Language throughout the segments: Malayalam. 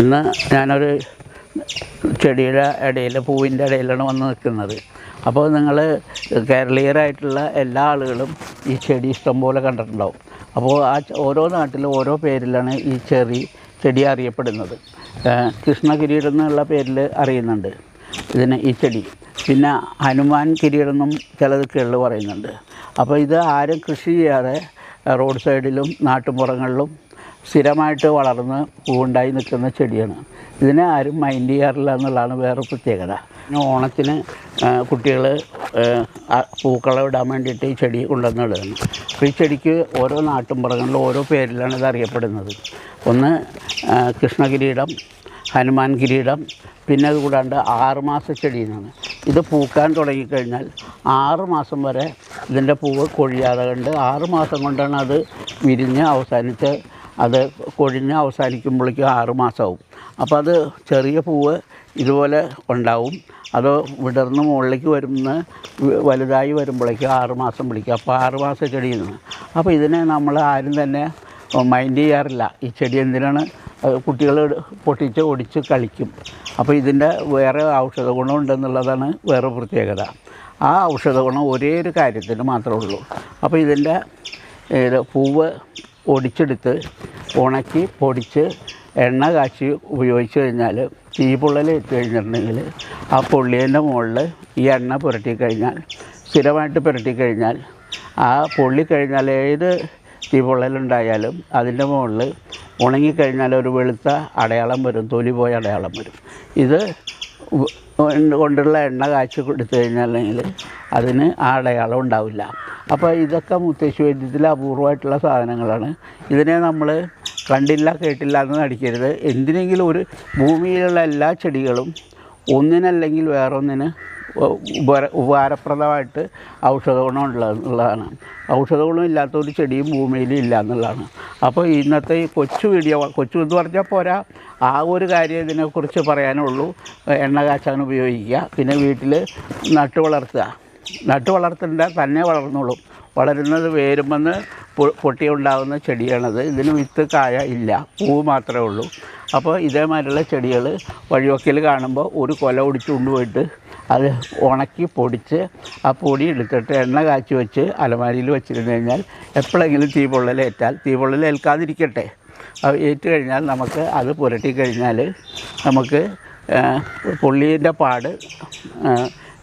ഇന്ന് ഞാനൊരു ചെടിയുടെ ഇടയിൽ പൂവിന്റെ ഇടയിലാണ് വന്ന് നിൽക്കുന്നത്. അപ്പോൾ നിങ്ങൾ കേരളീയരായിട്ടുള്ള എല്ലാ ആളുകളും ഈ ചെടി ഇഷ്ടംപോലെ കണ്ടിട്ടുണ്ടാവും. അപ്പോൾ ആ ഓരോ നാട്ടിലും ഓരോ പേരിലാണ് ഈ ചെറി ചെടി അറിയപ്പെടുന്നത്. കൃഷ്ണകിരീടം എന്നുള്ള പേരിൽ അറിയുന്നുണ്ട് ഇതിന് ഈ ചെടി. പിന്നെ ഹനുമാൻ കിരീടം എന്നും ചിലത് കേൾ പറയുന്നുണ്ട്. അപ്പോൾ ഇത് ആരും കൃഷി ചെയ്യാതെ റോഡ് സൈഡിലും നാട്ടുപുറങ്ങളിലും സ്ഥിരമായിട്ട് വളർന്ന് പൂവുണ്ടായി നിൽക്കുന്ന ചെടിയാണ്. ഇതിനെ ആരും മൈൻഡ് ചെയ്യാറില്ല എന്നുള്ളതാണ് വേറെ പ്രത്യേകത. ഓണത്തിന് കുട്ടികൾ പൂക്കളെ ഇടാൻ വേണ്ടിയിട്ട് ഈ ചെടി കൊണ്ടുവന്നിടുന്നു അപ്പോൾ ഈ ചെടിക്ക് ഓരോ നാട്ടുമ്പുറങ്ങളിലും ഓരോ പേരിലാണ് ഇത് അറിയപ്പെടുന്നത്. ഒന്ന് കൃഷ്ണകിരീടം ഹനുമാൻ കിരീടം പിന്നെ അത് കൂടാണ്ട് ആറുമാസ ചെടി എന്നാണ് ഇത് പൂക്കാൻ തുടങ്ങിക്കഴിഞ്ഞാൽ ആറ് മാസം വരെ ഇതിന്റെ പൂവ് കൊഴിയാതെ കണ്ട് ആറ് മാസം കൊണ്ടാണ് അത് വിരിഞ്ഞ് അവസാനിച്ച് അത് കൊഴിഞ്ഞ് അവസാനിക്കുമ്പോഴേക്കും ആറ് മാസമാവും. അപ്പോൾ അത് ചെറിയ പൂവ് ഇതുപോലെ ഉണ്ടാവും. അത് വിടർന്ന് മുകളിലേക്ക് വരുന്ന വലുതായി വരുമ്പോഴേക്കും ആറ് മാസം പിടിക്കും. അപ്പോൾ ആറ് മാസം ചെടിയിൽ നിന്ന് അപ്പോൾ ഇതിനെ നമ്മൾ ആരും തന്നെ മൈൻഡ് ചെയ്യാറില്ല. ഈ ചെടി എന്തിനാണ്? കുട്ടികൾ പൊട്ടിച്ച് ഒടിച്ച് കളിക്കും. അപ്പോൾ ഇതിന്റെ വേറെ ഔഷധ ഗുണം ഉണ്ടെന്നുള്ളതാണ് വേറെ പ്രത്യേകത. ആ ഔഷധ ഗുണം ഒരേ ഒരു കാര്യത്തിന് മാത്രമേ ഉള്ളൂ. അപ്പോൾ ഇതിന്റെ ഇത് പൂവ് ഒടിച്ചെടുത്ത് ഉണക്കി പൊടിച്ച് എണ്ണ കാച്ചി ഉപയോഗിച്ച് കഴിഞ്ഞാൽ തീ പൊള്ളൽ കഴിഞ്ഞിട്ടുണ്ടെങ്കിൽ ആ പൊള്ളിയതിന്റെ മുകളിൽ ഈ എണ്ണ പുരട്ടി കഴിഞ്ഞാൽ സ്ഥിരമായിട്ട് പുരട്ടി കഴിഞ്ഞാൽ ആ പൊള്ളി കഴിഞ്ഞാൽ ഏത് തീ പൊള്ളലുണ്ടായാലും അതിന്റെ മുകളിൽ ഉണങ്ങിക്കഴിഞ്ഞാൽ ഒരു വെളുത്ത അടയാളം വരും തൊലി പോയ അടയാളം വരും. ഇത് കൊണ്ടുള്ള എണ്ണ കാച്ചി കൊടുത്തു കഴിഞ്ഞാൽ അതിന് ആ അടയാളം ഉണ്ടാവില്ല. അപ്പോൾ ഇതൊക്കെ മുത്തശ്ശി വൈദ്യത്തിൽ അപൂർവമായിട്ടുള്ള സാധനങ്ങളാണ്. ഇതിനെ നമ്മൾ കണ്ടില്ല കേട്ടില്ല എന്ന് നടിക്കരുത്. എന്തിനെങ്കിലും ഒരു ഭൂമിയിലുള്ള എല്ലാ ചെടികളും ഒന്നിനല്ലെങ്കിൽ വേറൊന്നിന് ഉപകാര ഉപകാരപ്രദമായിട്ട് ഔഷധ ഗുണമുള്ള എന്നുള്ളതാണ് ഔഷധ ഗുണം ഇല്ലാത്ത ഒരു ചെടിയും ഭൂമിയിൽ ഇല്ല എന്നുള്ളതാണ്. അപ്പോൾ ഇന്നത്തെ ഈ കൊച്ചു വീഡിയോ കൊച്ചു എന്ന് പറഞ്ഞാൽ പോരാ. ആ ഒരു കാര്യം ഇതിനെക്കുറിച്ച് പറയാനുള്ളൂ. എണ്ണ കാച്ചാൻ ഉപയോഗിക്കുക. പിന്നെ വീട്ടിൽ നട്ടു വളർത്തുക. നട്ടു വളർത്തേണ്ട തന്നെ വളർന്നോളും. വളരുന്നത് വേരുമെന്ന് പൊട്ടി ഉണ്ടാകുന്ന ചെടിയാണത്. ഇതിന് വിത്ത് കായ ഇല്ല. പൂവ് മാത്രമേ ഉള്ളൂ. അപ്പോൾ ഇതേമാതിരിയുള്ള ചെടികൾ വഴിവക്കിൽ കാണുമ്പോൾ ഒരു കൊല ഒടിച്ച് കൊണ്ടുപോയിട്ട് അത് ഉണക്കി പൊടിച്ച് ആ പൊടി എടുത്തിട്ട് എണ്ണ കാച്ചി വെച്ച് അലമാരിയിൽ വെച്ചിരുന്നു കഴിഞ്ഞാൽ എപ്പോഴെങ്കിലും തീ പൊള്ളലേറ്റാൽ തീ പൊള്ളലേൽക്കാതിരിക്കട്ടെ അത് ഏറ്റു കഴിഞ്ഞാൽ നമുക്ക് അത് പുരട്ടി കഴിഞ്ഞാൽ നമുക്ക് പുള്ളീന്റെ പാട്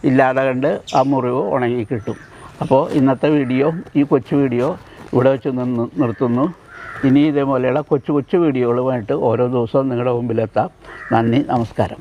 ഇല്ലാതെ കണ്ട് ആ മുറിവ് ഉണങ്ങി കിട്ടും. അപ്പോൾ ഇന്നത്തെ വീഡിയോ ഈ കൊച്ചു വീഡിയോ ഇവിടെ വെച്ച് നിന്ന് നിർത്തുന്നു. ഇനി ഇതേപോലെയുള്ള കൊച്ചു കൊച്ചു വീഡിയോകളുമായിട്ട് ഓരോ ദിവസവും നിങ്ങളുടെ മുമ്പിലെത്താം. നന്ദി നമസ്കാരം.